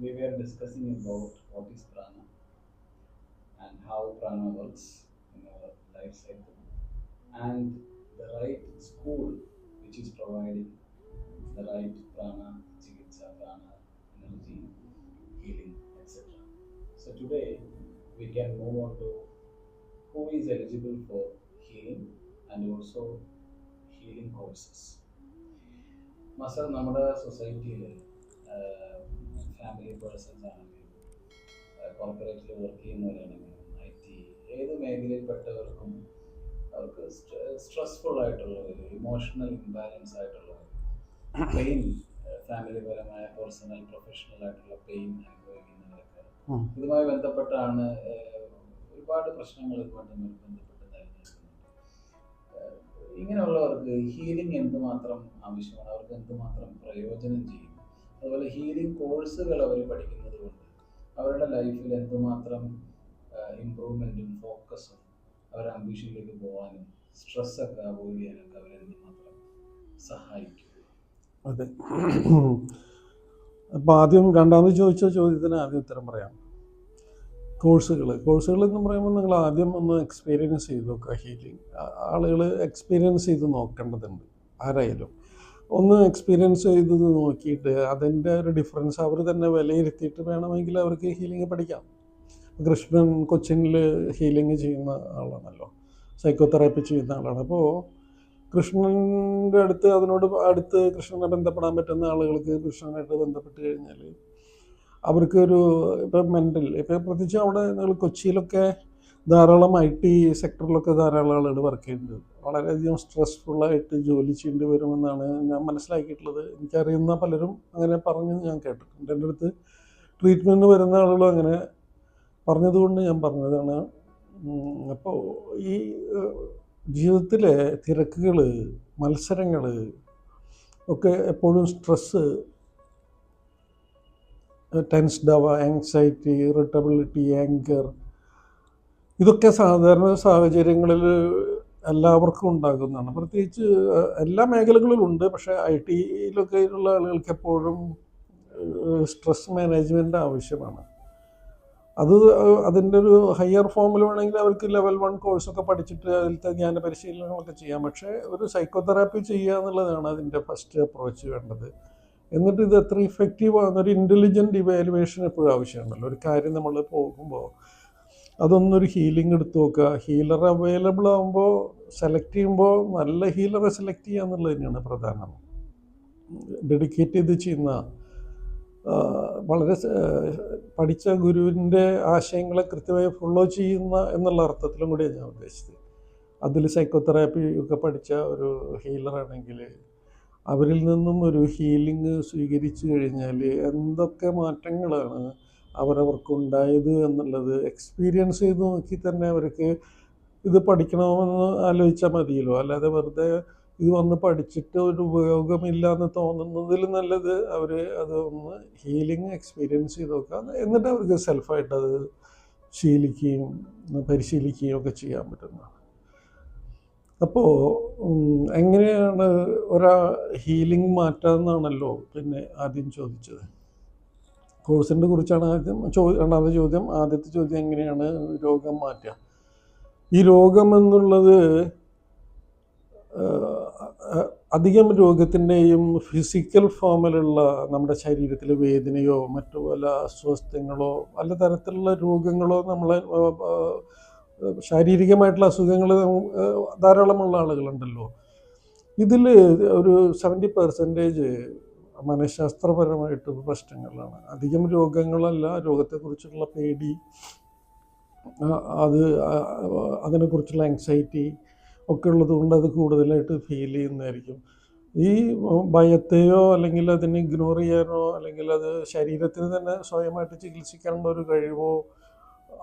we were discussing about what is prana and how prana works in our life cycle and the right school which is providing the right prana, chikitsa, prana, energy, healing, etc. So today we can move on to who is eligible for healing and also healing courses. Mazhar നമ്മുടെ സൊസൈറ്റിയിൽ family persons ആണെങ്കിലും കോർപ്പറേറ്റിൽ work ചെയ്യുന്നവരാണെങ്കിലും I T ഏത് മേഖലയിൽപ്പെട്ടവർക്കും അവർക്ക് stressful ആയിട്ടുള്ള ഒരു ഇമോഷണൽ ഇംബാലൻസ് ആയിട്ടുള്ള പെയിൻ ഫാമിലി പരമായ പേഴ്സണൽ പ്രൊഫഷണൽ ആയിട്ടുള്ള പെയിൻ അനുഭവിക്കുന്നവരൊക്കെ. ഇതുമായി ബന്ധപ്പെട്ടാണ് ഒരുപാട് പ്രശ്നങ്ങൾ ഇതുമായിട്ട് ബന്ധപ്പെട്ട് നിലനിൽക്കുന്നുണ്ട് ഇങ്ങനെയുള്ളവർക്ക് ഹീലിംഗ് എന്തുമാത്രം ആവശ്യമാണ്? അവർക്ക് എന്തുമാത്രം പ്രയോജനം ചെയ്യും? അതുപോലെ ഹീലിംഗ് കോഴ്സുകൾ അവർ പഠിക്കുന്നത് കൊണ്ട് അവരുടെ ലൈഫിൽ എന്തുമാത്രം ഇമ്പ്രൂവ്മെന്റും ഫോക്കസും അവരുടെ അംബീഷനിലേക്ക് പോകാനും സ്ട്രെസ്സൊക്കെ അവോയ്ഡ് ചെയ്യാനൊക്കെ അവരെന്തുമാത്രം സഹായിക്കും. അതെ. അപ്പോൾ ആദ്യം രണ്ടാമത് ചോദിച്ച ചോദ്യത്തിന് ആദ്യം ഉത്തരം പറയാം. കോഴ്സുകൾ കോഴ്സുകൾ എന്ന് പറയുമ്പോൾ നിങ്ങൾ ആദ്യം ഒന്ന് എക്സ്പീരിയൻസ് ചെയ്ത് നോക്കുക. ഹീലിംഗ് ആളുകൾ എക്സ്പീരിയൻസ് ചെയ്ത് നോക്കേണ്ടതുണ്ട്. ആരായാലും. ഒന്ന് എക്സ്പീരിയൻസ് ചെയ്ത് നോക്കിയിട്ട് അതിന്റെ ഒരു ഡിഫറൻസ് അവർ തന്നെ വിലയിരുത്തിയിട്ട് വേണമെങ്കിൽ അവർക്ക് ഹീലിംഗ് പഠിക്കാം. കൃഷ്ണൻ കൊച്ചിനിൽ ഹീലിംഗ് ചെയ്യുന്ന ആളാണല്ലോ. സൈക്കോതെറാപ്പി ചെയ്യുന്ന ആളാണ്. അപ്പോൾ കൃഷ്ണന്റെ അടുത്ത് അതിനോട് അടുത്ത് കൃഷ്ണനെ ബന്ധപ്പെടാൻ പറ്റുന്ന ആളുകൾക്ക് കൃഷ്ണനായിട്ട് ബന്ധപ്പെട്ട് കഴിഞ്ഞാൽ അവർക്കൊരു ഇപ്പം മെന്റൽ ഇപ്പം പ്രത്യേകിച്ച് അവിടെ നിങ്ങൾ കൊച്ചിയിലൊക്കെ ധാരാളം ഐ ടി സെക്ടറിലൊക്കെ ധാരാളം ആളുകൾ വർക്ക് ചെയ്യുന്നുണ്ട്. വളരെയധികം സ്ട്രെസ്ഫുള്ളായിട്ട് ജോലി ചെയ്യേണ്ടി വരുമെന്നാണ് ഞാൻ മനസ്സിലാക്കിയിട്ടുള്ളത്. എനിക്കറിയുന്ന പലരും അങ്ങനെ പറഞ്ഞു ഞാൻ കേട്ടിട്ടുണ്ട്. എന്റെ അടുത്ത് ട്രീറ്റ്മെന്റ് വരുന്ന ആളുകളും അങ്ങനെ പറഞ്ഞതുകൊണ്ട് ഞാൻ പറഞ്ഞതാണ്. അപ്പോൾ ഈ ജീവിതത്തിലെ തിരക്കുകൾ മത്സരങ്ങൾ ഒക്കെ എപ്പോഴും സ്ട്രെസ്സ് ടെൻസ്ഡ് ആവുക ആങ്സൈറ്റി ഇറിറ്റബിലിറ്റി ആങ്കർ ഇതൊക്കെ സാധാരണ സാഹചര്യങ്ങളിൽ എല്ലാവർക്കും ഉണ്ടാകുന്നതാണ്. പ്രത്യേകിച്ച് എല്ലാ മേഖലകളിലും ഉണ്ട് പക്ഷേ ഐ ടിയിലൊക്കെ ഉള്ള ആളുകൾക്ക് എപ്പോഴും സ്ട്രെസ് മാനേജ്മെന്റ് ആവശ്യമാണ്. അത് അതിന്റെ ഒരു ഹയർ ഫോമിൽ വേണമെങ്കിൽ അവർക്ക് ലെവൽ വൺ കോഴ്സൊക്കെ പഠിച്ചിട്ട് അതിലത്തെ ജ്ഞാന പരിശീലനങ്ങളൊക്കെ ചെയ്യാം. പക്ഷേ ഒരു സൈക്കോതെറാപ്പി ചെയ്യുക എന്നുള്ളതാണ് അതിന്റെ ഫസ്റ്റ് അപ്രോച്ച് വേണ്ടത്. എന്നിട്ട് ഇത് എത്ര ഇഫക്റ്റീവ് ആകുന്ന ഒരു ഇന്റലിജന്റ് ഇവാലുവേഷൻ എപ്പോഴും ആവശ്യമുണ്ടല്ലോ ഒരു കാര്യം നമ്മൾ പോകുമ്പോൾ അതൊന്നൊരു ഹീലിംഗ് എടുത്ത് നോക്കുക. ഹീലർ അവൈലബിൾ ആകുമ്പോൾ സെലക്ട് ചെയ്യുമ്പോൾ നല്ല ഹീലറെ സെലക്ട് ചെയ്യുക എന്നുള്ളത് തന്നെയാണ് പ്രധാനം. ഡെഡിക്കേറ്റ് ചെയ്ത് ചെയ്യുന്ന വളരെ പഠിച്ച ഗുരുവിന്റെ ആശയങ്ങളെ കൃത്യമായി ഫോളോ ചെയ്യുന്ന എന്നുള്ള അർത്ഥത്തിലും കൂടിയാണ് ഞാൻ ഉദ്ദേശിച്ചത്. അതിൽ സൈക്കോതെറാപ്പി ഒക്കെ പഠിച്ച ഒരു ഹീലറാണെങ്കിൽ അവരിൽ നിന്നും ഒരു ഹീലിംഗ് സ്വീകരിച്ചു കഴിഞ്ഞാൽ എന്തൊക്കെ മാറ്റങ്ങളാണ് അവരവർക്കുണ്ടായത് എന്നുള്ളത് എക്സ്പീരിയൻസ് ചെയ്ത് നോക്കി തന്നെ അവർക്ക് ഇത് പഠിക്കണമെന്ന് ആലോചിച്ചാൽ മതിയല്ലോ. അല്ലാതെ വെറുതെ ഇത് വന്ന് പഠിച്ചിട്ട് ഒരു ഉപയോഗമില്ല എന്ന് തോന്നുന്നതിൽ നല്ലത് അവർ അത് ഒന്ന് ഹീലിംഗ് എക്സ്പീരിയൻസ് ചെയ്ത് നോക്കുക. എന്നിട്ട് അവർക്ക് സെൽഫായിട്ട് അത് ശീലിക്കുകയും പരിശീലിക്കുകയും ഒക്കെ ചെയ്യാൻ പറ്റുന്നതാണ്. അപ്പോൾ എങ്ങനെയാണ് ഒരാ ഹീലിംഗ് മാറ്റാമെന്നാണല്ലോ പിന്നെ ആദ്യം ചോദിച്ചത്? കോഴ്സിനെ കുറിച്ചാണ് ആദ്യം ചോദ്യം രണ്ടാമത്തെ ചോദ്യം. ആദ്യത്തെ ചോദ്യം എങ്ങനെയാണ് രോഗം മാറ്റുക? ഈ രോഗം എന്നുള്ളത് അധികം രോഗത്തിന്റെയും ഫിസിക്കൽ ഫോമിലുള്ള നമ്മുടെ ശരീരത്തിലെ വേദനയോ മറ്റു പല അസ്വസ്ഥങ്ങളോ പല തരത്തിലുള്ള രോഗങ്ങളോ നമ്മളെ ശാരീരികമായിട്ടുള്ള അസുഖങ്ങൾ ധാരാളമുള്ള ആളുകളുണ്ടല്ലോ. ഇതിൽ ഒരു സെവന്റി പെർസെന്റേജ് മനഃശാസ്ത്രപരമായിട്ട് പ്രശ്നങ്ങളാണ്. അധികം രോഗങ്ങളല്ല രോഗത്തെക്കുറിച്ചുള്ള പേടി അത് അതിനെക്കുറിച്ചുള്ള ആങ്സൈറ്റി ഒക്കെ ഉള്ളത് കൊണ്ട് അത് കൂടുതലായിട്ട് ഫീൽ ചെയ്യുന്നതായിരിക്കും. ഈ ഭയത്തെയോ അല്ലെങ്കിൽ അതിനെ ഇഗ്നോർ ചെയ്യാനോ അല്ലെങ്കിൽ അത് ശരീരത്തിന് തന്നെ സ്വയമായിട്ട് ചികിത്സിക്കാനുള്ള ഒരു കഴിവോ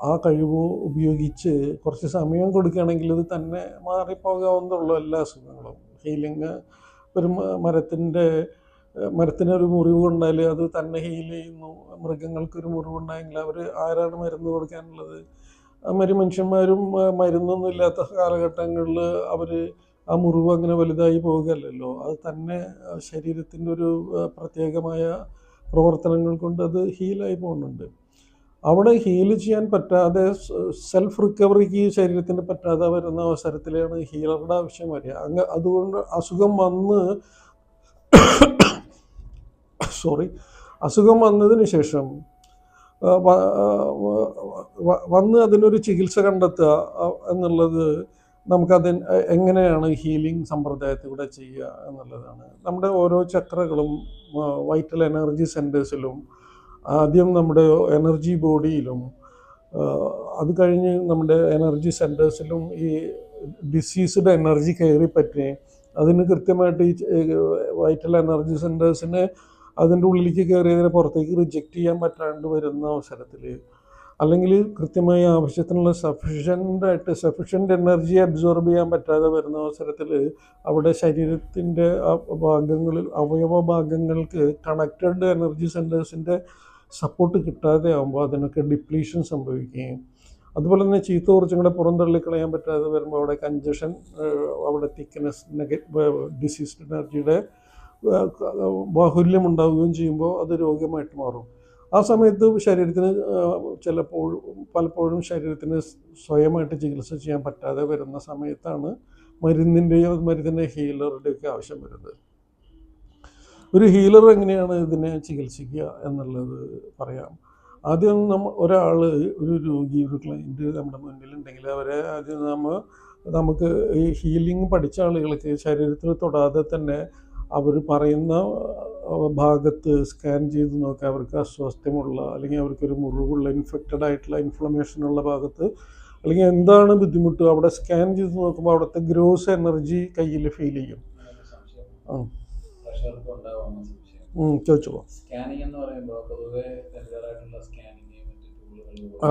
ആ കഴിവോ ഉപയോഗിച്ച് കുറച്ച് സമയം കൊടുക്കുകയാണെങ്കിൽ ഇത് തന്നെ മാറിപ്പോകാവുന്നുള്ള എല്ലാ അസുഖങ്ങളും. ഹീലിംഗ് ഒരു മരത്തിന്റെ മരത്തിനൊരു മുറിവ് കൊണ്ടാൽ അത് തന്നെ ഹീൽ ചെയ്യുന്നു. മൃഗങ്ങൾക്കൊരു മുറിവുണ്ടായെങ്കിൽ അവർ ആരാണ് മരുന്ന് കൊടുക്കാനുള്ളത്? മരി മനുഷ്യന്മാരും മരുന്നൊന്നും ഇല്ലാത്ത കാലഘട്ടങ്ങളിൽ അവർ ആ മുറിവ് അങ്ങനെ വലുതായി പോകുകയല്ലല്ലോ അത് തന്നെ ശരീരത്തിന്റെ ഒരു പ്രത്യേകമായ പ്രവർത്തനങ്ങൾ കൊണ്ട് അത് ഹീലായി പോകുന്നുണ്ട്. അവിടെ ഹീൽ ചെയ്യാൻ പറ്റാതെ സെൽഫ് റിക്കവറിക്ക് ശരീരത്തിന് പറ്റാതെ വരുന്ന അവസരത്തിലാണ് ഹീലറുടെ ആവശ്യം വരിക. അങ്ങ് അതുകൊണ്ട് അസുഖം വന്ന് സോറി അസുഖം വന്നതിന് ശേഷം വന്ന് അതിനൊരു ചികിത്സ കണ്ടെത്തുക എന്നുള്ളത് നമുക്കത് എങ്ങനെയാണ് ഹീലിംഗ് സമ്പ്രദായത്തിലൂടെ ചെയ്യുക എന്നുള്ളതാണ്. നമ്മുടെ ഓരോ ചക്രകളും വൈറ്റൽ എനർജി സെന്റേഴ്സിലും ആദ്യം നമ്മുടെ എനർജി ബോഡിയിലും അത് കഴിഞ്ഞ് നമ്മുടെ എനർജി സെന്റേഴ്സിലും ഈ ഡിസീസ്ഡ് എനർജി കയറി പറ്റി അതിന് കൃത്യമായിട്ട് ഈ വൈറ്റൽ എനർജി സെന്റേഴ്സിന് അതിന്റെ ഉള്ളിലേക്ക് കയറിയതിനെ പുറത്തേക്ക് റിജക്റ്റ് ചെയ്യാൻ പറ്റാണ്ട് വരുന്ന അവസരത്തിൽ അല്ലെങ്കിൽ കൃത്യമായി ആവശ്യത്തിനുള്ള സഫിഷ്യന്റ് ആയിട്ട് സഫിഷ്യന്റ് എനർജി അബ്സോർബ് ചെയ്യാൻ പറ്റാതെ വരുന്ന അവസരത്തിൽ അവിടെ ശരീരത്തിന്റെ ഭാഗങ്ങളിൽ അവയവ ഭാഗങ്ങൾക്ക് കണക്റ്റഡ് എനർജി സെന്റേഴ്സിന്റെ സപ്പോർട്ട് കിട്ടാതെ ആകുമ്പോൾ അതിനൊക്കെ ഡിപ്ലീഷൻ സംഭവിക്കുകയും അതുപോലെ തന്നെ ചീത്ത ഊർജങ്ങളെ പുറന്തള്ളി കളയാൻ പറ്റാതെ വരുമ്പോൾ അവിടെ കഞ്ചഷൻ അവിടെ തിക്നെസ് നെഗറ്റീവ് ഡിസീസ്ഡ് എനർജിയുടെ ബാഹുല്യം ഉണ്ടാവുകയും ചെയ്യുമ്പോൾ അത് രോഗമായിട്ട് മാറും. ആ സമയത്ത് ശരീരത്തിന് ചിലപ്പോഴും പലപ്പോഴും ശരീരത്തിന് സ്വയമായിട്ട് ചികിത്സ ചെയ്യാൻ പറ്റാതെ വരുന്ന സമയത്താണ് മരുന്നിന്റെയോ മരുന്നിന്റെ ഹീലറുടെയൊക്കെ ആവശ്യം വരുന്നത്. ഒരു ഹീലർ എങ്ങനെയാണ് ഇതിനെ ചികിത്സിക്കുക എന്നുള്ളത് പറയാം. ആദ്യം നമ്മ ഒരാൾ ഒരു രോഗി ഒരു ക്ലൈന്റ് നമ്മുടെ മുന്നിലുണ്ടെങ്കിൽ അവരെ ആദ്യം നമ്മൾ നമുക്ക് ഈ ഹീലിംഗ് പഠിച്ച ആളുകൾക്ക് ശരീരത്തിൽ തൊടാതെ തന്നെ അവർ പറയുന്ന ഭാഗത്ത് സ്കാൻ ചെയ്ത് നോക്കുക അവർക്ക് അസ്വാസ്ഥ്യമുള്ള അല്ലെങ്കിൽ അവർക്കൊരു മുറിവുള്ള ഇൻഫെക്റ്റഡ് ആയിട്ടുള്ള ഇൻഫ്ലമേഷൻ ഉള്ള ഭാഗത്ത് അല്ലെങ്കിൽ എന്താണ് ബുദ്ധിമുട്ട് അവിടെ സ്കാൻ ചെയ്ത് നോക്കുമ്പോൾ അവിടുത്തെ ഗ്രോസ് എനർജി കയ്യിൽ ഫീൽ ചെയ്യും. ചോദിച്ചോ. ആ സ്കാനിങ് എന്ന് പറയുമ്പോൾ പൊതുവെ സ്കാനിങ് മറ്റ് ടൂളുകൾ.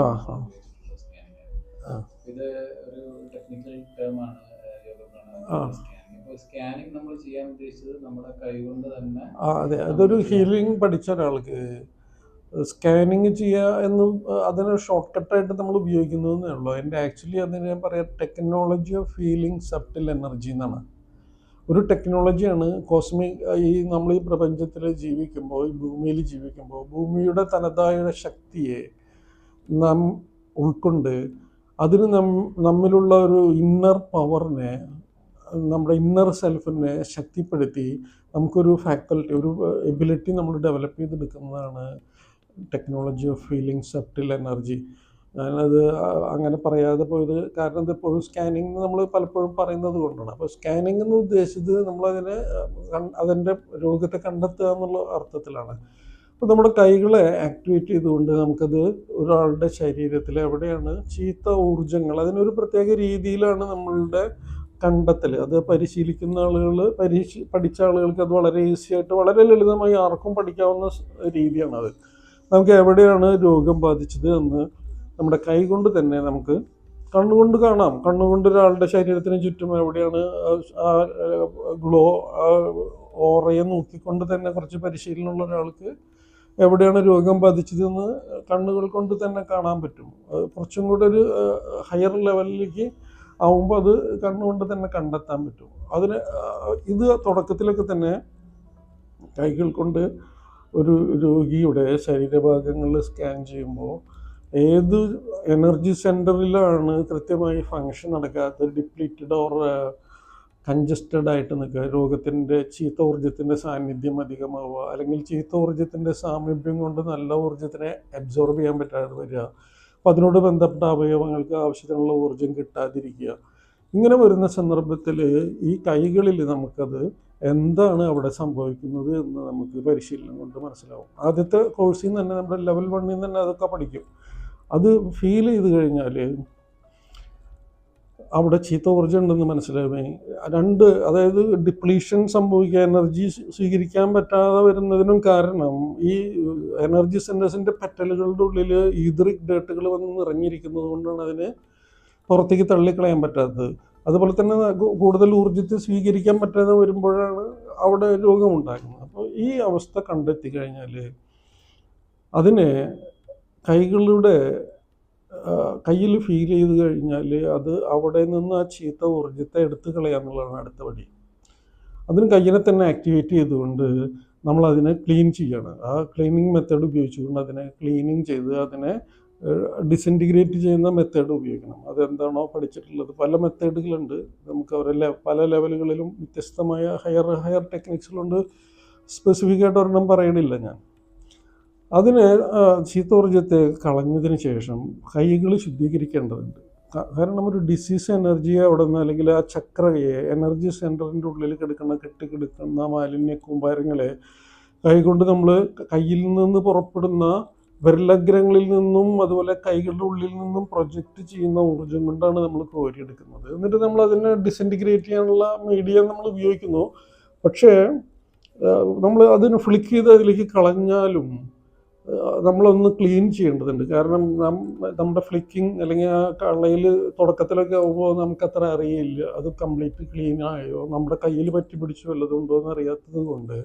ഇത് ഒരു ടെക്നിക്കൽ യോഗ. സ്കാനിങ് നമ്മൾ ചെയ്യാൻ ഉദ്ദേശിച്ചത് നമ്മുടെ കൈകൊണ്ട് തന്നെ ആ അതെ. അതൊരു ഹീലിംഗ് പഠിച്ച ഒരാൾക്ക് സ്കാനിങ് ചെയ്യുക എന്ന് അതിന് ഷോർട്ട് കട്ടായിട്ട് നമ്മൾ ഉപയോഗിക്കുന്നതെന്നേ ഉള്ളൂ. അതിന്റെ ആക്ച്വലി അതിന് ഞാൻ പറയാം technology of feeling subtle energy എന്നാണ്. ഒരു ടെക്നോളജിയാണ് കോസ്മിക് ഈ നമ്മൾ ഈ പ്രപഞ്ചത്തിൽ ജീവിക്കുമ്പോൾ ഈ ഭൂമിയിൽ ജീവിക്കുമ്പോൾ ഭൂമിയുടെ തനതായ ശക്തിയെ നാം ഉൾക്കൊണ്ട് അതിന് നം നമ്മിലുള്ള ഒരു ഇന്നർ പവറിനെ നമ്മുടെ ഇന്നർ സെൽഫിനെ ശക്തിപ്പെടുത്തി നമുക്കൊരു ഫാക്കൽറ്റി ഒരു എബിലിറ്റി നമ്മൾ develop ചെയ്തെടുക്കുന്നതാണ് technology of feeling subtle energy ഞാനത് അങ്ങനെ പറയാതെ പോയത് കാരണം ഇതിപ്പോഴും സ്കാനിങ് നമ്മൾ പലപ്പോഴും പറയുന്നത് കൊണ്ടാണ്. അപ്പോൾ സ്കാനിങ് എന്ന് ഉദ്ദേശിച്ചത് നമ്മളതിനെ അതിന്റെ രോഗത്തെ കണ്ടെത്തുക എന്നുള്ള അർത്ഥത്തിലാണ്. അപ്പോൾ നമ്മുടെ കൈകളെ ആക്ടിവേറ്റ് ചെയ്തുകൊണ്ട് നമുക്കത് ഒരാളുടെ ശരീരത്തിൽ എവിടെയാണ് ചീത്ത ഊർജങ്ങൾ അതിനൊരു പ്രത്യേക രീതിയിലാണ് നമ്മളുടെ കണ്ടെത്തൽ അത് പരിശീലിക്കുന്ന ആളുകൾ പരീക്ഷ പഠിച്ച ആളുകൾക്ക് അത് വളരെ ഈസി ആയിട്ട് വളരെ ലളിതമായി ആർക്കും പഠിക്കാവുന്ന രീതിയാണ് അത് നമുക്ക് എവിടെയാണ് രോഗം ബാധിച്ചത് എന്ന് നമ്മുടെ കൈ കൊണ്ട് തന്നെ നമുക്ക് കണ്ണുകൊണ്ട് കാണാം. കണ്ണുകൊണ്ട് ഒരാളുടെ ശരീരത്തിന് ചുറ്റും എവിടെയാണ് ആ ഗ്ലോ ഓറയെ നോക്കിക്കൊണ്ട് തന്നെ കുറച്ച് പരിശീലനമുള്ള ഒരാൾക്ക് എവിടെയാണ് രോഗം ബാധിച്ചതെന്ന് കണ്ണുകൾ കൊണ്ട് തന്നെ കാണാൻ പറ്റും. കുറച്ചും കൂടെ ഒരു ഹയർ ലെവലിലേക്ക് ആവുമ്പോൾ അത് കണ്ണുകൊണ്ട് തന്നെ കണ്ടെത്താൻ പറ്റും. അതിന് ഇത് തുടക്കത്തിലൊക്കെ തന്നെ കൈകൾ കൊണ്ട് ഒരു രോഗിയുടെ ശരീരഭാഗങ്ങൾ സ്കാൻ ചെയ്യുമ്പോൾ ഏത് എനർജി സെന്ററിലാണ് കൃത്യമായി ഫങ്ഷൻ നടക്കാത്ത ഡിപ്ലീറ്റഡ് ഓർ കൺജസ്റ്റഡ് ആയിട്ട് നിൽക്കുക. രോഗത്തിന്റെ ചീത്ത ഊർജത്തിന്റെ സാന്നിധ്യം അധികമാവുക. അല്ലെങ്കിൽ ചീത്ത ഊർജത്തിന്റെ സാമീപ്യം കൊണ്ട് നല്ല ഊർജത്തിനെ അബ്സോർബ് ചെയ്യാൻ പറ്റാതെ വരിക. അപ്പോൾ അതിനോട് ബന്ധപ്പെട്ട അവയവങ്ങൾക്ക് ആവശ്യത്തിനുള്ള ഊർജം കിട്ടാതിരിക്കുക. ഇങ്ങനെ വരുന്ന സന്ദർഭത്തിൽ ഈ കൈകളിൽ നമുക്കത് എന്താണ് അവിടെ സംഭവിക്കുന്നത് എന്ന് നമുക്ക് പരിശീലനം കൊണ്ട് മനസ്സിലാവും. ആദ്യത്തെ കോഴ്സിൽ നിന്ന് തന്നെ നമ്മുടെ ലെവൽ വണ്ണിൽ നിന്ന് തന്നെ അതൊക്കെ പഠിക്കും. അത് ഫീൽ ചെയ്ത് കഴിഞ്ഞാൽ അവിടെ ചീത്ത ഊർജം ഉണ്ടെന്ന് മനസ്സിലാവേ രണ്ട് അതായത് ഡിപ്ലീഷൻ സംഭവിക്കുക എനർജി സ്വീകരിക്കാൻ പറ്റാതെ വരുന്നതിനും കാരണം ഈ എനർജി സെന്റേഴ്സിന്റെ പെറ്റലുകളുടെ ഉള്ളിൽ ഈദ്രിക് ഡേട്ടുകൾ വന്ന് നിറഞ്ഞിരിക്കുന്നത് കൊണ്ടാണ് അതിനെ പുറത്തേക്ക് തള്ളിക്കളയാൻ പറ്റാത്തത്. അതുപോലെ തന്നെ കൂടുതൽ ഊർജത്തെ സ്വീകരിക്കാൻ പറ്റാതെ വരുമ്പോഴാണ് അവിടെ രോഗമുണ്ടാകുന്നത്. അപ്പോൾ ഈ അവസ്ഥ കണ്ടെത്തി കഴിഞ്ഞാൽ അതിനെ കൈകളുടെ കയ്യിൽ ഫീൽ ചെയ്ത് കഴിഞ്ഞാൽ അത് അവിടെ നിന്ന് ആ ചീത്ത ഊർജത്തെ എടുത്തു കളയുക എന്നുള്ളതാണ് അടുത്ത പടി അതിന് കയ്യിനെ തന്നെ ആക്ടിവേറ്റ് ചെയ്തുകൊണ്ട് നമ്മൾ അതിനെ ക്ലീൻ ചെയ്യണം. ആ ക്ലീനിങ് മെത്തേഡ് ഉപയോഗിച്ചുകൊണ്ട് അതിനെ ക്ലീനിങ് ചെയ്ത് അതിനെ ഡിസിന്റിഗ്രേറ്റ് ചെയ്യുന്ന മെത്തേഡ് ഉപയോഗിക്കണം. അതെന്താണോ പഠിച്ചിട്ടുള്ളത്. പല മെത്തേഡുകളുണ്ട് നമുക്ക് അവരെ പല ലെവലുകളിലും വ്യത്യസ്തമായ ഹയർ ഹയർ ടെക്നിക്സുകളുണ്ട് സ്പെസിഫിക് ആയിട്ട് ഒരെണ്ണം പറയണില്ല ഞാൻ. അതിന് ശീതോർജത്തെ കളഞ്ഞതിന് ശേഷം കൈകൾ ശുദ്ധീകരിക്കേണ്ടതുണ്ട്. കാരണം ഒരു ഡിസീസ് എനർജിയെ അവിടെ നിന്ന് അല്ലെങ്കിൽ ആ ചക്രയെ എനർജി സെന്ററിന്റെ ഉള്ളിൽ കിടക്കുന്ന കെട്ടിക്കിടക്കുന്ന മാലിന്യ കൂമ്പാരങ്ങളെ കൈകൊണ്ട് നമ്മൾ കയ്യിൽ നിന്ന് പുറപ്പെടുന്ന വിരലഗ്രങ്ങളിൽ നിന്നും അതുപോലെ കൈകളുടെ ഉള്ളിൽ നിന്നും പ്രൊജക്റ്റ് ചെയ്യുന്ന ഊർജം കൊണ്ടാണ് നമ്മൾ കോരിയെടുക്കുന്നത് എന്നിട്ട് നമ്മൾ അതിനെ ഡിസന്റിഗ്രേറ്റ് ചെയ്യാനുള്ള മീഡിയ നമ്മൾ ഉപയോഗിക്കുന്നു. പക്ഷേ നമ്മൾ അതിന് ഫ്ലിക്ക് ചെയ്ത് അതിലേക്ക് കളഞ്ഞാലും നമ്മളൊന്ന് ക്ലീൻ ചെയ്യേണ്ടതുണ്ട്. കാരണം നമ്മുടെ ഫ്ലിക്കിംഗ് അല്ലെങ്കിൽ ആ കളയിൽ തുടക്കത്തിലൊക്കെ ആകുമ്പോൾ നമുക്കത്ര അറിയില്ല. അത് കംപ്ലീറ്റ് ക്ലീൻ ആയോ? നമ്മുടെ കയ്യിൽ പറ്റി പിടിച്ച് വല്ലതുണ്ടോ എന്ന് അറിയാത്തത് കൊണ്ട്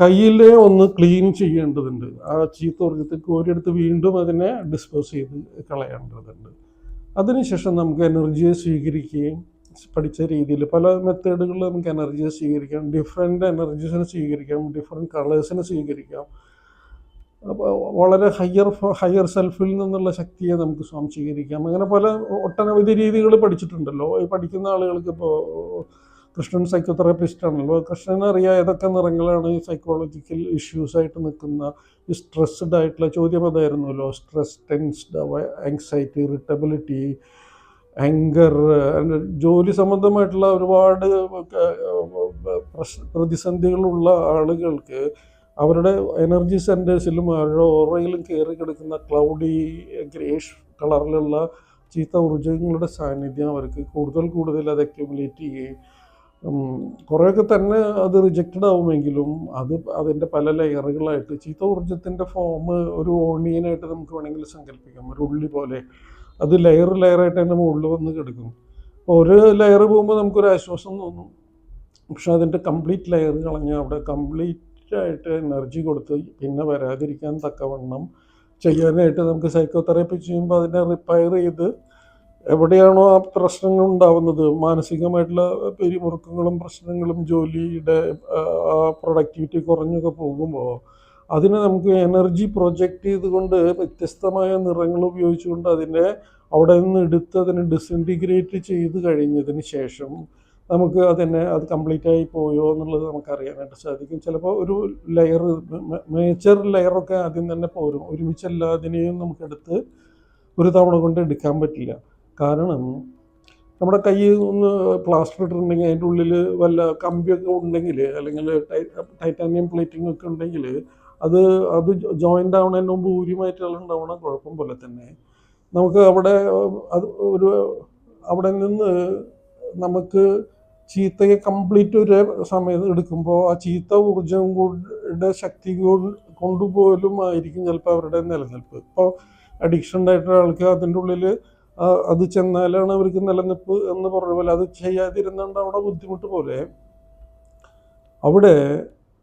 കയ്യിലെ ഒന്ന് ക്ലീൻ ചെയ്യേണ്ടതുണ്ട്. ആ ചീത്ത ഊർജത്തെ കോരിയെടുത്ത് വീണ്ടും അതിനെ ഡിസ്പോസ് ചെയ്ത് കളയേണ്ടതുണ്ട്. അതിനുശേഷം നമുക്ക് എനർജിയെ സ്വീകരിക്കുകയും പഠിച്ച രീതിയിൽ പല മെത്തേഡുകളിൽ നമുക്ക് എനർജിയെ സ്വീകരിക്കാം. ഡിഫറെന്റ് എനർജീസിനെ സ്വീകരിക്കാം. ഡിഫറെന്റ് കളേഴ്സിനെ സ്വീകരിക്കാം. വളരെ ഹയ്യർ ഹയർ സെൽഫിൽ നിന്നുള്ള ശക്തിയെ നമുക്ക് സ്വാംശീകരിക്കാം. അങ്ങനെ പല ഒട്ടനവധി രീതികൾ പഠിച്ചിട്ടുണ്ടല്ലോ. ഈ പഠിക്കുന്ന ആളുകൾക്ക് ഇപ്പോൾ കൃഷ്ണൻ സൈക്കോതെറാപ്പിസ്റ്റ് ആണല്ലോ. കൃഷ്ണൻ അറിയാം ഏതൊക്കെ നിറങ്ങളാണ് ഈ സൈക്കോളജിക്കൽ ഇഷ്യൂസായിട്ട് നിൽക്കുന്ന. ഈ സ്ട്രെസ്ഡ് ആയിട്ടുള്ള ചോദ്യം അതായിരുന്നല്ലോ stress tensed anxiety irritability anger ജോലി സംബന്ധമായിട്ടുള്ള ഒരുപാട് പ്രതിസന്ധികളുള്ള ആളുകൾക്ക് അവരുടെ എനർജി സെന്റേഴ്സിലും അവരുടെ ഓറയിലും കയറി കിടക്കുന്ന ക്ലൗഡി ഗ്രേഷ് കളറിലുള്ള ചീത്ത ഊർജങ്ങളുടെ സാന്നിധ്യം അവർക്ക് കൂടുതൽ കൂടുതൽ അത് അക്യുമുലേറ്റ് ചെയ്യുകയും കുറേയൊക്കെ തന്നെ അത് റിജക്റ്റഡ് ആവുമെങ്കിലും അത് അതിന്റെ പല ലെയറുകളായിട്ട് ചീത്ത ഊർജത്തിന്റെ ഫോം ഒരു ഓണിയനായിട്ട് നമുക്ക് വേണമെങ്കിൽ സങ്കല്പിക്കാം. ഒരു ഉള്ളി പോലെ. അത് ലെയർ ലെയറായിട്ട് തന്നെ മുകളിൽ വന്ന് കിടക്കും. ഒരു ലെയർ പോകുമ്പോൾ നമുക്കൊരു ആശ്വാസം തോന്നും. പക്ഷെ അതിന്റെ കംപ്ലീറ്റ് ലെയർ കളഞ്ഞ് അവിടെ കംപ്ലീറ്റ് ആയിട്ട് എനർജി കൊടുത്ത് പിന്നെ വരാതിരിക്കാൻ തക്കവണ്ണം ചെയ്യാനായിട്ട് നമുക്ക് സൈക്കോതെറാപ്പി ചെയ്യുമ്പോൾ അതിനെ റിപ്പയർ ചെയ്ത് എവിടെയാണോ ആ പ്രശ്നങ്ങൾ ഉണ്ടാവുന്നത് മാനസികമായിട്ടുള്ള പിരിമുറുക്കങ്ങളും പ്രശ്നങ്ങളും ജോലിയുടെ ആ, ആ പ്രൊഡക്ടിവിറ്റി കുറഞ്ഞൊക്കെ പോകുമ്പോൾ അതിനെ നമുക്ക് എനർജി പ്രൊജക്റ്റ് ചെയ്തുകൊണ്ട് വ്യത്യസ്തമായ നിറങ്ങൾ ഉപയോഗിച്ചുകൊണ്ട് അതിനെ അവിടെ നിന്ന് എടുത്ത് അതിനെ ഡിസിന്റിഗ്രേറ്റ് ചെയ്ത് കഴിഞ്ഞതിന് ശേഷം നമുക്ക് അതിനെ അത് കംപ്ലീറ്റ് ആയി പോയോ എന്നുള്ളത് നമുക്ക് അറിയാനായിട്ട് സാധിക്കും. ചിലപ്പോൾ ഒരു ലെയർ മേജർ ലെയറൊക്കെ ആദ്യം തന്നെ പോരും. ഒരുമിച്ച് എല്ലാത്തിനെയും നമുക്കെടുത്ത് ഒരു തവണ കൊണ്ട് എടുക്കാൻ പറ്റില്ല. കാരണം നമ്മുടെ കൈ ഒന്ന് പ്ലാസ്റ്റർ ഇട്ടിട്ടുണ്ടെങ്കിൽ അതിന്റെ ഉള്ളിൽ വല്ല കമ്പിയൊക്കെ ഉണ്ടെങ്കിൽ അല്ലെങ്കിൽ ടൈറ്റാനിയം പ്ലേറ്റിംഗ് ഒക്കെ ഉണ്ടെങ്കിൽ അത് അത് ജോയിന്റ് ആവണതിന് മുമ്പ് ഊരിമായിട്ടുള്ള ഉണ്ടാവണ. കുഴപ്പം പോലെ തന്നെ നമുക്ക് അവിടെ അത് ഒരു അവിടെ നിന്ന് നമുക്ക് ചീത്തയെ കംപ്ലീറ്റ് ഒരു സമയത്ത് എടുക്കുമ്പോൾ ആ ചീത്ത ഊർജം കൂടെ ശക്തി കൊണ്ട് കൊണ്ടുപോലും ആയിരിക്കും ചിലപ്പോൾ അവരുടെ നിലനിൽപ്പ്. ഇപ്പോൾ അഡിക്ഷൻ ആയിട്ടുള്ള ആൾക്ക് അതിന്റെ ഉള്ളിൽ അത് ചെന്നാലാണ് അവർക്ക് നിലനിൽപ്പ് എന്ന് പറഞ്ഞ പോലെ അത് ചെയ്യാതിരുന്നുകൊണ്ട് അവിടെ ബുദ്ധിമുട്ട് പോലെ. അവിടെ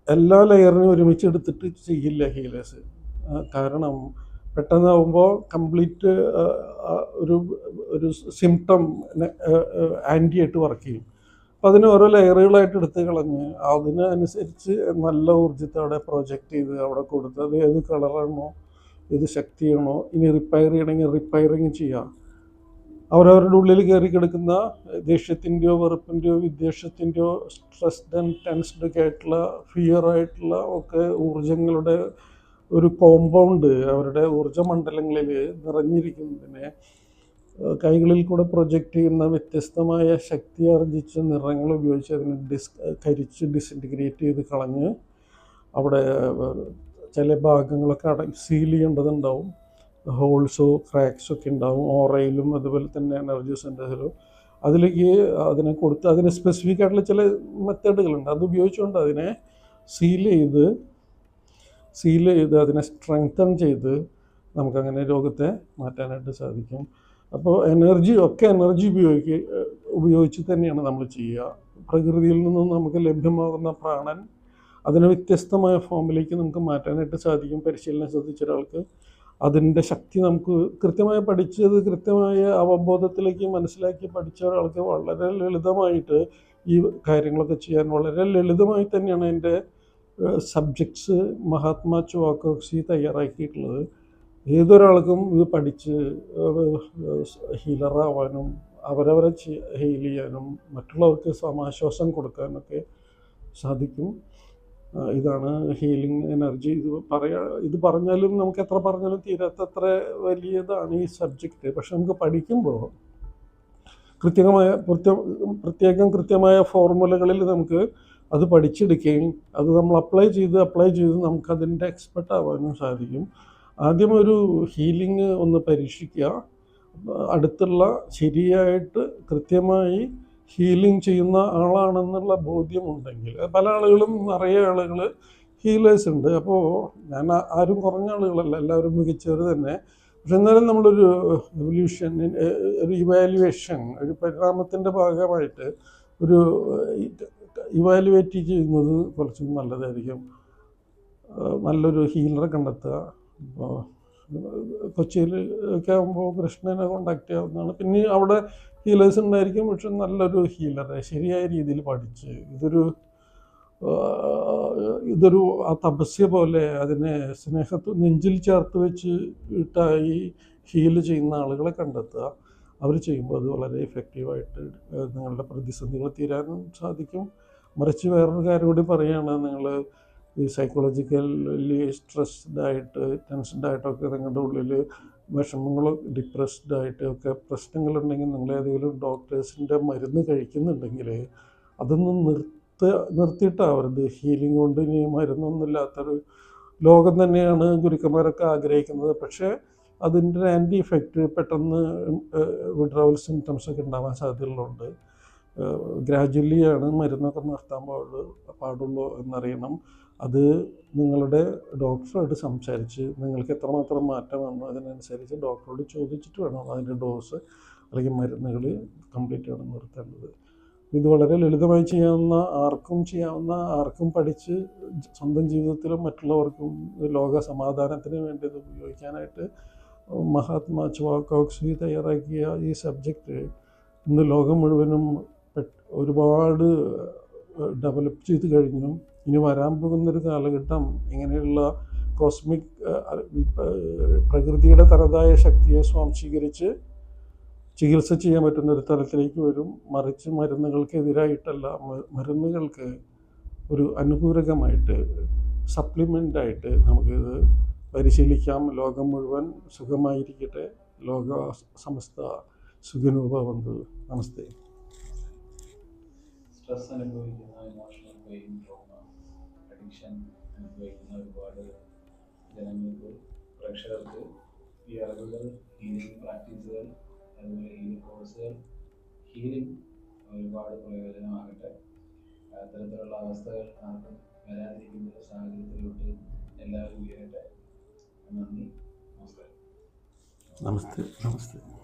എല്ലാ ലെയറിനും ഒരുമിച്ച് എടുത്തിട്ട് ചെയ്യില്ല ഹീലേഴ്സ് കാരണം പെട്ടെന്നാവുമ്പോൾ കംപ്ലീറ്റ് ഒരു ഒരു സിംറ്റം ആന്റി ആയിട്ട് വർക്ക് ചെയ്യും. അപ്പം അതിന് ഓരോ ലെയറുകളായിട്ട് എടുത്ത് കളഞ്ഞ് അതിനനുസരിച്ച് നല്ല ഊർജത്തെ അവിടെ പ്രൊജക്റ്റ് ചെയ്ത് അവിടെ കൊടുത്ത് അത് ഏത് കളറാണോ ഏത് ശക്തിയാണോ ഇനി റിപ്പയർ ചെയ്യണമെങ്കിൽ റിപ്പയറിങ് ചെയ്യാം. അവരവരുടെ ഉള്ളിൽ കയറി കിടക്കുന്ന ദേഷ്യത്തിന്റെയോ വെറുപ്പിന്റെയോ വിദ്വേഷത്തിന്റെയോ സ്ട്രെസ്ഡ് ആൻഡ് ടെൻസ്ഡ് ഒക്കെ ആയിട്ടുള്ള ഫിയർ ആയിട്ടുള്ള ഒക്കെ ഊർജങ്ങളുടെ ഒരു കോമ്പൗണ്ട് അവരുടെ ഊർജ മണ്ഡലങ്ങളിൽ നിറഞ്ഞിരിക്കുന്നതിനെ കൈകളിൽ കൂടെ പ്രൊജക്റ്റ് ചെയ്യുന്ന വ്യത്യസ്തമായ ശക്തി ആർജിച്ച നിറങ്ങൾ ഉപയോഗിച്ച് അതിനെ ഡിസ് കരിച്ച് ഡിസിന്റിഗ്രേറ്റ് ചെയ്ത് കളഞ്ഞ് അവിടെ ചില ഭാഗങ്ങളൊക്കെ അട സീൽ ചെയ്യേണ്ടതുണ്ടാവും. ഹോൾസോ ക്രാക്സോ ഒക്കെ ഉണ്ടാവും. ഓറയിലും അതുപോലെ തന്നെ എനർജി സെന്റേഴ്സിലും അതിലേക്ക് അതിനെ കൊടുത്ത് അതിന് സ്പെസിഫിക് ആയിട്ടുള്ള ചില മെത്തേഡുകളുണ്ട്. അത് ഉപയോഗിച്ചുകൊണ്ട് അതിനെ സീൽ ചെയ്ത് സീൽ ചെയ്ത് അതിനെ സ്ട്രെങ്തൻ ചെയ്ത് നമുക്കങ്ങനെ രോഗത്തെ മാറ്റാനായിട്ട് സാധിക്കും. അപ്പോൾ എനർജി ഒക്കെ എനർജി ഉപയോഗിക്കുക ഉപയോഗിച്ച് തന്നെയാണ് നമ്മൾ ചെയ്യുക. പ്രകൃതിയിൽ നിന്നും നമുക്ക് ലഭ്യമാകുന്ന പ്രാണൻ അതിനെ വ്യത്യസ്തമായ ഫോമിലേക്ക് നമുക്ക് മാറ്റാനായിട്ട് സാധിക്കും. പരിശീലനം ശ്രദ്ധിച്ച ഒരാൾക്ക് അതിന്റെ ശക്തി നമുക്ക് കൃത്യമായി പഠിച്ചത് കൃത്യമായ അവബോധത്തിലേക്ക് മനസ്സിലാക്കി പഠിച്ച ഒരാൾക്ക് വളരെ ലളിതമായിട്ട് ഈ കാര്യങ്ങളൊക്കെ ചെയ്യാൻ വളരെ ലളിതമായി തന്നെയാണ് എന്റെ സബ്ജക്ട്സ് മഹാത്മാ ചുവാക്കോക്സി തയ്യാറാക്കിയിട്ടുള്ളത്. ഏതൊരാൾക്കും ഇത് പഠിച്ച് ഹീലറാവാനും അവരവരെ ഹീൽ ചെയ്യാനും മറ്റുള്ളവർക്ക് സമാശ്വാസം കൊടുക്കാനൊക്കെ സാധിക്കും. ഇതാണ് ഹീലിംഗ് എനർജി. ഇത് പറയാ ഇത് പറഞ്ഞാലും നമുക്ക് എത്ര പറഞ്ഞാലും തീരാത്തത്ര വലിയതാണ് ഈ സബ്ജക്റ്റ്. പക്ഷെ നമുക്ക് പഠിക്കുമ്പോൾ കൃത്യമായ കൃത്യം പ്രത്യേകം കൃത്യമായ ഫോർമുലകളിൽ നമുക്ക് അത് പഠിച്ചെടുക്കുകയും അത് നമ്മൾ അപ്ലൈ ചെയ്ത് അപ്ലൈ ചെയ്ത് നമുക്കതിന്റെ എക്സ്പെർട്ട് ആവാനും സാധിക്കും. ആദ്യം ഒരു ഹീലിംഗ് ഒന്ന് പരീക്ഷിക്കുക. അടുത്തുള്ള ശരിയായിട്ട് കൃത്യമായി ഹീലിംഗ് ചെയ്യുന്ന ആളാണെന്നുള്ള ബോധ്യമുണ്ടെങ്കിൽ പല ആളുകളും നിറയെ ആളുകൾ ഹീലേഴ്സ് ഉണ്ട്. അപ്പോൾ ഞാൻ ആരും കുറഞ്ഞ ആളുകളല്ല എല്ലാവരും മികച്ചവർ തന്നെ. പക്ഷെ എന്നാലും നമ്മളൊരു എവല്യൂഷൻ ഒരു ഇവാലുവേഷൻ ഒരു പരിണാമത്തിന്റെ ഭാഗമായിട്ട് ഒരു ഇവാലുവേറ്റ് ചെയ്യുന്നത് കുറച്ചും നല്ലതായിരിക്കും. നല്ലൊരു ഹീലറെ കണ്ടെത്തുക. ഇപ്പോൾ കൊച്ചിയിൽ ഒക്കെ ആകുമ്പോൾ കൃഷ്ണനെ കോണ്ടാക്ട് ചെയ്യാവുന്നതാണ്. പിന്നെ അവിടെ ഹീലേഴ്സ് ഉണ്ടായിരിക്കും പക്ഷെ നല്ലൊരു ഹീലറെ ശരിയായ രീതിയിൽ പഠിച്ച് ഇതൊരു ഇതൊരു ആ തപസ്യ പോലെ അതിനെ സ്നേഹത്ത് നെഞ്ചിൽ ചേർത്ത് വെച്ച് ഇട്ടായി ഹീൽ ചെയ്യുന്ന ആളുകളെ കണ്ടെത്തുക. അവർ ചെയ്യുമ്പോൾ അത് വളരെ എഫക്റ്റീവായിട്ട് നിങ്ങളുടെ പ്രതിസന്ധികൾ തീരാനും സാധിക്കും. മറിച്ച് വേറൊരു കാര്യം കൂടി പറയുകയാണ് നിങ്ങൾ ഈ സൈക്കോളജിക്കലി സ്ട്രെസ്ഡ് ആയിട്ട് ടെൻഷൻഡ് ആയിട്ടൊക്കെ നിങ്ങളുടെ ഉള്ളിൽ വിഷമങ്ങളോ ഡിപ്രസ്ഡ് ആയിട്ട് ഒക്കെ പ്രശ്നങ്ങളുണ്ടെങ്കിൽ നിങ്ങൾ ഏതെങ്കിലും ഡോക്ടേഴ്സിന്റെ മരുന്ന് കഴിക്കുന്നുണ്ടെങ്കിൽ അതൊന്നും നിർത്ത നിർത്തിയിട്ടാവരുത്. ഹീലിംഗ് കൊണ്ട് ഇനി മരുന്നൊന്നുമില്ലാത്തൊരു ലോകം തന്നെയാണ് ഗുരുക്കന്മാരൊക്കെ ആഗ്രഹിക്കുന്നത്. പക്ഷേ അതിന്റെ ആന്റി ഇഫക്റ്റ് പെട്ടെന്ന് വിഡ്രോവൽ സിംറ്റംസ് ഒക്കെ ഉണ്ടാവാൻ സാധ്യതകളുണ്ട്. ഗ്രാജ്വലി മരുന്നൊക്കെ നിർത്താൻ പാടുള്ളൂ പാടുള്ളൂ എന്നറിയണം. അത് നിങ്ങളുടെ ഡോക്ടറായിട്ട് സംസാരിച്ച് നിങ്ങൾക്ക് എത്രമാത്രം മാറ്റം വന്നു അതിനനുസരിച്ച് ഡോക്ടറോട് ചോദിച്ചിട്ട് വേണം അതിന്റെ ഡോസ് അല്ലെങ്കിൽ മരുന്നുകൾ കംപ്ലീറ്റ് ആണ് നിർത്തേണ്ടത്. ഇത് വളരെ ലളിതമായി ചെയ്യാവുന്ന ആർക്കും ചെയ്യാവുന്ന ആർക്കും പഠിച്ച് സ്വന്തം ജീവിതത്തിലും മറ്റുള്ളവർക്കും ലോക സമാധാനത്തിന് വേണ്ടി ഇത് ഉപയോഗിക്കാനായിട്ട് മഹാത്മാ ചുവാക്കോക്സി തയ്യാറാക്കിയ ഈ സബ്ജക്റ്റ് ഇന്ന് ലോകം മുഴുവനും ഒരുപാട് ഡെവലപ്പ് ചെയ്ത് കഴിഞ്ഞു. ഇനി വരാൻ പോകുന്നൊരു കാലഘട്ടം ഇങ്ങനെയുള്ള കോസ്മിക് പ്രകൃതിയുടെ തനതായ ശക്തിയെ സ്വാംശീകരിച്ച് ചികിത്സ ചെയ്യാൻ പറ്റുന്ന ഒരു തലത്തിലേക്ക് വരും. മറിച്ച് മരുന്നുകൾക്കെതിരായിട്ടല്ല മരുന്നുകൾക്ക് ഒരു അനുപൂരകമായിട്ട് സപ്ലിമെന്റായിട്ട് നമുക്കിത് പരിശീലിക്കാം. ലോകം മുഴുവൻ സുഖമായിരിക്കട്ടെ. ലോക സമസ്ത സുഖനൂപവന്തു നമസ്തേ. സ്ട്രെസ് അനുഭവിക്കുന്ന ഇമോഷണൽ പെയിൻ ട്രോമ അഡിക്ഷൻ അനുഭവിക്കുന്ന ഒരുപാട് ജനങ്ങൾക്ക് പ്രേക്ഷകർക്ക് ഈ അറിവുകൾ ഹീലിംഗ് പ്രാക്ടീസുകൾ അതുപോലെ ഹീലിംഗ് കോഴ്സുകൾ ഹീലിംഗ് ഒരുപാട് പ്രയോജനമാകട്ടെ. അത്തരത്തിലുള്ള അവസ്ഥകൾ ആർക്കും വരാതിരിക്കുന്ന ഒരു സാഹചര്യത്തിലോട്ട് എല്ലാവരും ഉയരട്ടെ. നന്ദി. നമസ്കാരം. നമസ്തേ. നമസ്തേ.